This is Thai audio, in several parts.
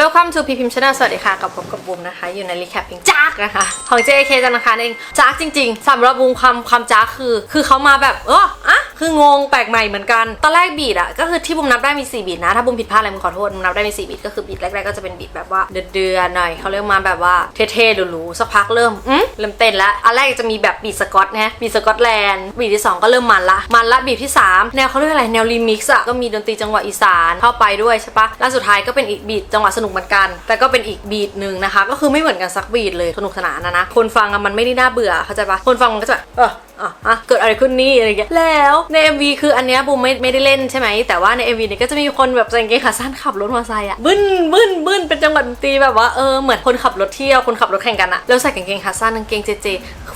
Welcome to พีพิมช n น l สวัสดีค่ะ กับผมกับบูมนะคะ อยู่ในรีแคปเพลงจ้ากนะคะ ของ JK จันทร์อังคารเองจ้ากจริง ๆสำหรับบูมความความจ้ากคือ คือเขามาแบบเอออะ คืองงแปลกใหม่เหมือนกัน ตอนแรกบีดอะก็คือที่บูมนับได้มี4บีดนะ ถ้าบูมผิดพลาดอะไรบูมขอโทษบูมนับได้มี4บีดก็คือบีดแรกๆก็จะเป็นบีดแบบว่าเดือดๆหน่อยเขาเรียกมาแบบว่าเท่ๆหรูๆสักพักเริ่มอืมเริ่มเต้นแล้วอันแรกจะมีแบบบีดสกอตนะบีดสกอตแลนด์บีดที่สองก็เริ่มมันละมันละบีดที่สามแนวเขาเรียกอะไรแนวรีมิกซ์อะก็มีดนตรีจังหวะอีสานเข้าไปด้วยใช่ปะแล้วสุดท้ายก็เป็นอีกบีดจังหวะสนุกเหมือนกัน แต่ก็เป็นอีกบีดหนึ่งนะคะ ก็คือไม่เหมือนกันสักบีดเลยสนุกสนานนะนะคนฟังอะมันไม่ได้น่าเบื่อเข้าใจปะคนฟังมันก็จะแบบเออ อะอะเกิดอะไรขึ้นนี่อะไรเงี้ยแล้วใน MV คืออันเนี้ยบูมไม่ไม่ได้เล่นใช่ไหมแต่ว่าใน MV เนี่ยก็จะมีคนแบบใส่กางเกงขาสั้นขับรถมอเตอร์ไซค์อะบึ้นบึ้นบึ้นเป็นจังหวะดนตรีแบบว่าเออเหมือนคนขับรถเที่ยวคนขับรถแข่งกันอะแล้วใส่กางเกงขาสั้นกางเกงเจเจ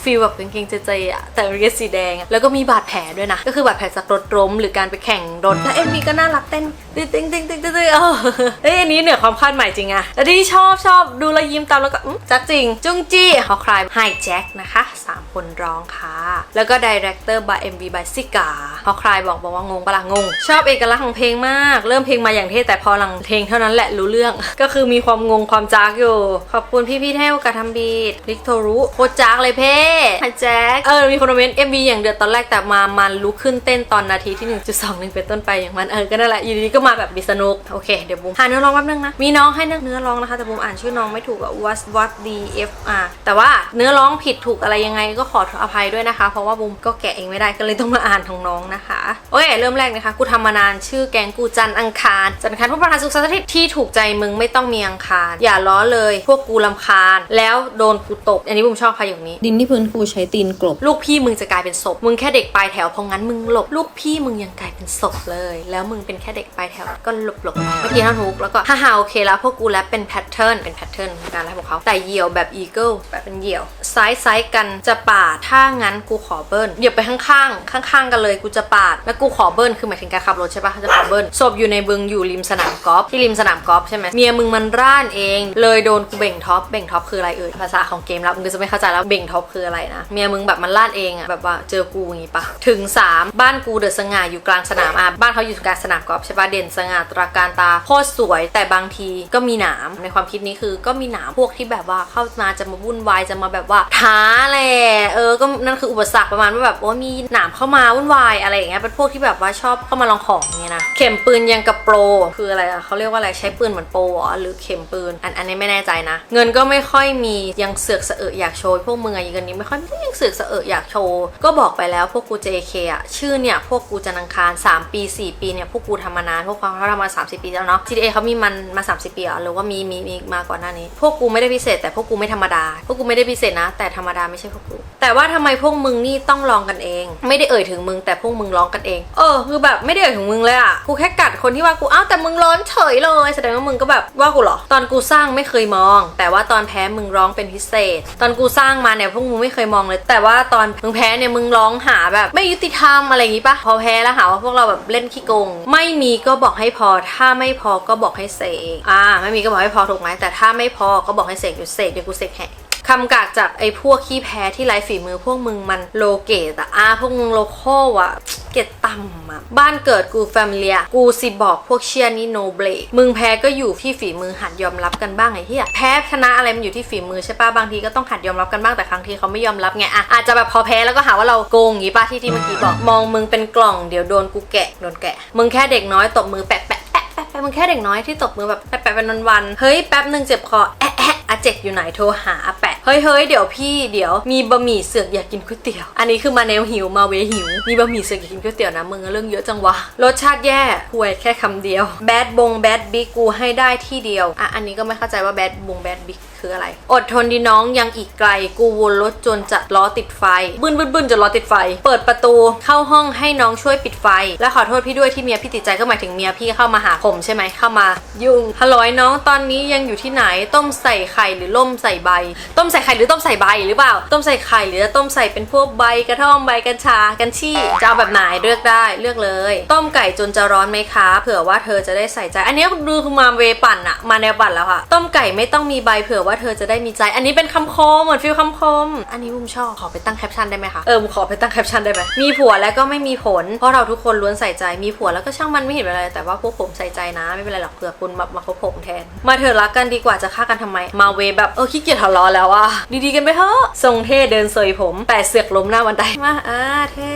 ฟีลแบบกางเกงเจเจอะแต่เป็นสีแดงแล้วก็มีบาดแผลด้วยนะก็คือบาดแผลจากรถล้มหรือการไปแข่งรถและ MV ก็น่ารักเต้นติ๊งติ๊งติ๊งติ๊งติ๊งเออเอ้ยอันนี้เหนือความคาดหมายจริงอะแล้วที่ชอบชอบดูแลวยิ้มตามแล้วก็จักจริงจุงจี้เขาคลายไฮแจ็คนะคะสามคนร้องค่ะ แล้วก็ดีเรคเตอร์ by MV by ซิกาเขาคลายบอกบอกว่างงปะล่ะงง ชอบเอกลักษณ์ของเพลงมาก เริ่มเพลงมาอย่างเท่แต่พอหลังเพลงเท่านั้นแหละรู้เรื่อง ก็คือมีความงงความจากอยู่ ขอบคุณพี่พี่ๆเท่กับทำบีดลิกโทรุโคตรจากเลยเพ่ไฮแจ็คเออมีคนมาเมนต์ MV อย่างเดือดตอนแรกแต่มามันลุกขึ้นเต้นตอนนาทีที่ 1.21 เป็นต้นไปอย่างมันเออก็นั่นแหละอยู่ดีๆก็มาแบบบิสนุกโอเคเดี๋ยวบูมหาเนื้อร้องแป๊บนึงนะมีน้องให้เนื้อร้องนะคะแต่บูมอ่านชื่อน้องไม่ถูกอะ what what d f r แต่ว่าเนื้อร้องผิดถูกอะไรยังไงก็ขออภัยด้วยนะคะ เพราะว่าบูมก็แกะเองไม่ได้ก็เลยต้องมาอ่านของน้องนะคะ โอเคเริ่มแรกนะคะ กูทำมานานชื่อแกงกูจันทร์อังคารจันทร์อังคารผู้ประธานสุขสันต์อาทิตย์ที่ถูกใจมึงไม่ต้องมีอังคาร อย่าล้อเลย พวกกูลำคาญ แล้วโดนกูตบอันนี้บูมชอบพาอย่างนี้ ดินที่พื้นกูใช้ตีนกลบ ลูกพี่มึงจะกลายเป็นศพมึงแค่เด็กปลายแถวเพราะงั้นมึงหลบลูกพี่มึงยังกลายเป็นศพเลย แล้วมึงเป็นแค่เด็กปลายแถวก็หลบหลบไปเมื่อกี้ท่านฮุกแล้วก็ฮ่าฮ่าโอเคแล้วพวกกูแรปเป็นแพทเทิร์นเป็นแพทเทิร์นการแรปของเขาแต่เหยี่ยวแบบอีเกิลแบบเป็นเหยี่ยวซ้ายซ้ายกันจะปาด ถ้างั้นกูขอเบิ้ลเหยียบไปข้างๆ ข้างๆ กันเลยกูจะปาด แล้วกูขอเบิ้ลคือหมายถึงการขับรถใช่ปะจะขอเบิ้ลศพอยู่ในบึงอยู่ริมสนามกอล์ฟที่ริมสนามกอล์ฟใช่ไหมเมียมึงมันร่านเอง เลยโดนกูเบ่งท็อปเบ่งท็อปคืออะไรเอ่ยภาษาของเกมแล้วมึงจะไม่เข้าใจแล้วเบ่งท็อปคืออะไรนะเมียมึงแบบมันร่านเองอะแบบว่าเจอกูอย่างงี้ปะถึง 3 บ้านกูเดอะสง่าอยู่กลางสนามอะบ้านเขาอยู่กลางสนามกอล์ฟใช่ปะเด่นสง่าตราการตาโคตรสวยแต่บางทีก็มีหนามในความคิดนี้คือก็มีหนามพวกที่แบบว่าเข้ามาจะมาวุ่นวายจะมาแบบว่าท้าแหละเออก็นั่นคืออุปสรรคประมาณว่าแบบโอ้มีหนามเข้ามาวุ่นวายอะไรอย่างเงี้ยเป็นพวกที่แบบว่าชอบเข้ามาลองของเงี้ยนะเข็มปืนยังกับโปรคืออะไรอะเขาเรียกว่าอะไรใช้ปืนเหมือนโปรหรือเข็มปืนอันอันนี้ไม่แน่ใจนะ เงินก็ไม่ค่อยมียังเสือกเสอะเอะอยากโชว์พวกมึงอะยังเงินนี้ไม่ค่อยยังเสือกเสอะเอะอยากโชว์ก็บอกไปแล้วพวกกู JK อะชื่อเนี่ยพวกกูจันทังคาร 3 ปี 4 ปีเนี่ยพวกกูทำมานานพวกเขาทำมา 30 ปีแล้วเนาะ GTA เขามีมันมา 30 ปีหรือว่ามีมีมีมาก่อนหน้านี้ พวกกูไม่ได้พิเศษ แต่พวกกูไม่ธรรมดา พวกกูไม่ได้พิเศษนะ แต่ธรรมดาไม่ใช่พวกกู แต่ว่าทำไมพวกมึงนี่ต้องลองกันเอง ไม่ได้เอ่ยถึงมึงแต่พวกมึงร้องกันเอง เออคือแบบไม่ได้เอ่ยถึงมึงเลยอะกูแค่กัดคนที่ว่ากูอ้าวแต่มึงร้อนเฉยเลยแสดงว่ามึงก็แบบว่ากูเหรอตอนกูสร้างไม่เคยมอง แต่ว่าตอนแพ้มึงร้องเป็นพิเศษ ตอนกูสร้างมาเนี่ยพวกมึงไม่เคยมองเลย แต่ว่าตอนมึงแพ้เนี่ยมึงร้องหาแบบ ไม่ยุติธรรมอะไรอย่างงี้ปะพอแพ้แล้วหาว่าพวกเราแบบเล่นขี้โกง ไม่มีก็บอกให้พอถ้าไม่พอก็บอกให้เสกอ่าไม่มีก็บอกให้พอถูกไหมแต่ถ้าไม่พอก็บอกให้เสกอยู่เสกเดี๋ยวกูเสกแหก คำกากจากไอ้พวกขี้แพ้ที่ไร้ฝีมือพวกมึงมันโลเกตอะอะพวกมึงโลโคอะเกตต่ำอะบ้านเกิดกูแฟมิเลีย กูสิบอกพวกเชียนี่โนเบรกมึงแพ้ก็อยู่ที่ฝีมือหัดยอมรับกันบ้างไอ้เที่แพ้ชนะอะไรมันอยู่ที่ฝีมือใช่ปะบางทีก็ต้องหัดยอมรับกันบ้างแต่ครั้งที่เขาไม่ยอมรับไงอะอาจจะแบบพอแพ้แล้วก็หาว่าเราโกงอย่างงี้ปะที่ที่เมื่อกี้บอกมองมึงเป็นกล่องเดี๋ยวโดนกูแกะโดนแกะ มึงแค่เด็กน้อยตบมือแปะแปะแปะแปะแปะมึงแค่เด็กน้อยที่ตบมือแบบแปะแปะเป็นวันๆเฮ้ยแป๊บหนึ่งเจ็บคอแอะแอะ อาเจกอยู่ไหนโทรหาอาแปะเฮ้ยเฮ้ยเดี๋ยวพี่เดี๋ยวมีบะหมี่เสือกอยากกินก๋วยเตี๋ยว อันนี้คือมาแนวหิวมาเวหิว มีบะหมี่เสือกอยากกินก๋วยเตี๋ยวนะมึงเรื่องเยอะจังวะรสชาติแย่ห่วยแค่คำเดียวแบดบงแบดบิ๊กกูให้ได้ที่เดียวอะอันนี้ก็ไม่เข้าใจว่าแบดบงแบดบิ๊กคืออะไร อดทนดีน้องยังอีกไกล กูวนรถจนจะล้อติดไฟ บึ้นบึ้นบึ้นจนล้อติดไฟ เปิดประตูเข้าห้องให้น้องช่วยปิดไฟ และขอโทษพี่ด้วยที่เมียพี่ติดใจก็หมายถึงเมียพี่เข้ามาหาผมใช่ไหมเข้ามา ยุ่งฮัลโหลน้องตอนนี้ยังอยู่ที่ไหนต้มใส่ไข่หรือล่มใส่ใบ ต้มใส่ไข่หรือต้มใส่ใบหรือเปล่า ต้มใส่ไข่หรือจะต้มใส่เป็นพวกใบกระท่อมใบกัญชากัญชี่จะเอาแบบไหนเลือกได้เลือกเลย ต้มไก่จนจะร้อนไหมคะ เผื่อว่าเธอจะได้ใส่ใจ อันนี้ดูคือมาเวปั่นอะมาแนวปั่นแล้วค่ะต้มไก่ไม่ต้องมีใบเผื่อว่าเธอจะได้มีใจ อันนี้เป็นคำคมเหมือนฟิลคำคม อันนี้บุมชอบขอไปตั้งแคปชั่นได้ไหมคะเออบุมขอไปตั้งแคปชั่นได้ไหมมีผัวแล้วก็ไม่มีผล เพราะเราทุกคนล้วนใส่ใจมีผัวแล้วก็ช่างมันไม่เห็นเป็นไรแต่ว่าพวกผมใส่ใจนะ ไม่เป็นไรหรอกเผื่อคุณมามาคบผมแทน มาเถอะรักกันดีกว่าจะฆ่ากันทำไมมาเวแบบเออขี้เกียจทะเลาะแล้วอะดีๆกันไปเถอะทรงเท่เดินเซยผม แต่เสือกล้มหน้าบันไดมาอ่าเท่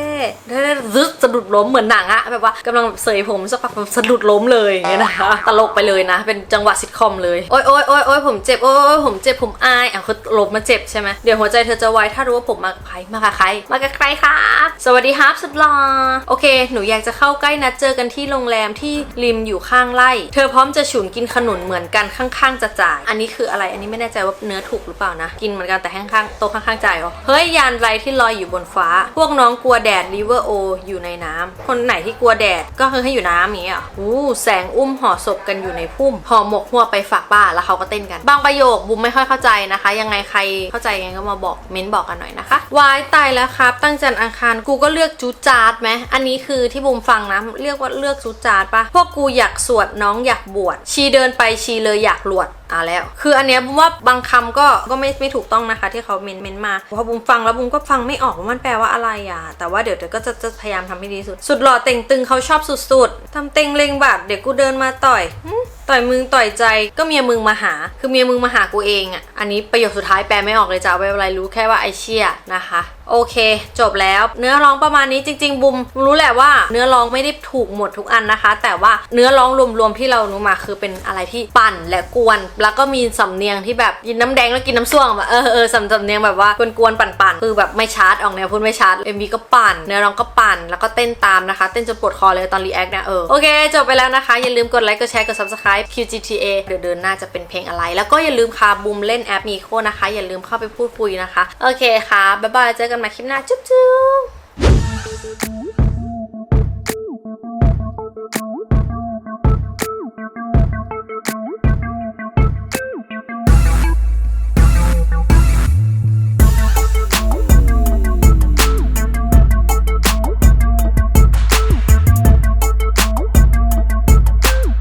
เท่รึดสะดุดล้มเหมือนหนังอะแบบว่ากำลังเสยผมสักพักสะดุดล้มเลยอย่างเงี้ยนะคะตลกไปเลยนะ เป็นจังหวะซิทคอมเลยโอ๊ยโอ๊ยโอ๊ยโอ๊ยผมเจ็บโอ๊ยโอ๊ยผมเจ็บผมอายอะคือล้มมาเจ็บใช่ไหมเดี๋ยวหัวใจเธอจะวายถ้ารู้ว่าผมมากับใครมากับใครมากับใครครับสวัสดีครับสุดหล่อโอเค หนูอยากจะเข้าใกล้นัดเจอกันที่โรงแรมที่ริมอยู่ข้างไร่ เธอพร้อมจะฉุนกินขนุนเหมือนกันข้างๆจะจ่าย อันนี้คืออะไรอันนี้ไม่แน่ใจว่าเนื้อถูกหรือเปล่านะ กินเหมือนกันแต่ข้างๆโตข้างๆใจ่ายเหรอเฮ้ยยานไรที่ลอยอยู่บนฟ้า พวกน้องกลัวแดดริเวอร์โออยู่ในน้ำคนไหนที่กลัวแดดก็คือให้อยู่น้ำอย่างเงี้ยเหรออู้แสงอุ้มห่อศพกันอยู่ในพุ่มห่อหมกหัวไปฝากป้าแล้วเขาก็เต้นกัน บางประโยคบุมไม่ค่อยเข้าใจนะคะ ยังไงใครเข้าใจยังไงก็มาบอกเม้นบอกกันหน่อยนะคะวายตายแล้วครับ ตั้งจันอังคารกูก็เลือกจูจาร์ดไหมอันนี้คือที่บุมฟังนะเรียกว่าเลือกจูจาร์ดปะพวกกูอยากสวดน้องอยากบวชชีเดินไปชีเลยอยากหลวดอ่าแล้ว คืออันเนี้ยบุมว่าบางคำก็ก็ไม่ไม่ถูกต้องนะคะ ที่เขาเมนเมนมาพอบุมฟังแล้วบุมก็ฟังไม่ออกว่ามันแปลว่าอะไรอะ แต่ว่าเดี๋ยวเดี๋ยวก็จะจะพยายามทำให้ดีสุด สุดหล่อเต่งตึงเขาชอบสุดๆทำเต็งเลงบาดเดี๋ยวกูเดินมาต่อยต่อยมึงต่อยใจก็เมียมึงมาหา คือเมียมึงมาหากูเองอะ อันนี้ประโยคสุดท้ายแปลไม่ออกเลยจ้าไม่เป็นไรรู้แค่ว่าไอเชี่ยนะคะ โอเค จบแล้ว เนื้อร้องประมาณนี้จริง ๆ บุมรู้แหละว่า เนื้อร้องไม่ได้ถูกหมดทุกอันนะคะ แต่ว่าเนื้อร้องรวมๆที่เรารู้มาคือเป็นอะไรที่ปั่นและกวน แล้วก็มีสำเนียงที่แบบกินน้ำแดงแล้วกินน้ำส้วมแบบเออเออสำสำเนียงแบบว่ากวนๆปั่นๆคือแบบไม่ชาร์จออกแนวพูดไม่ชาร์จ MV ก็ปั่น เนื้อร้องก็ปั่นแล้วก็เต้นตามนะคะ เต้นจนปวดคอเลยตอนรีแอคเนี่ยเออโอเคจบไปแล้วนะคะอย่าลืมกดไลค์กดแชร์กด Life QGTA เดี๋ยวเดือนหน้าจะเป็นเพลงอะไร แล้วก็อย่าลืมค่ะบูมเล่นแอปมีโคนะคะ อย่าลืมเข้าไปพูดคุยนะคะ โอเคค่ะ บ๊ายบาย เจอกันใหม่คลิปหน้า จุ๊บจุ๊บ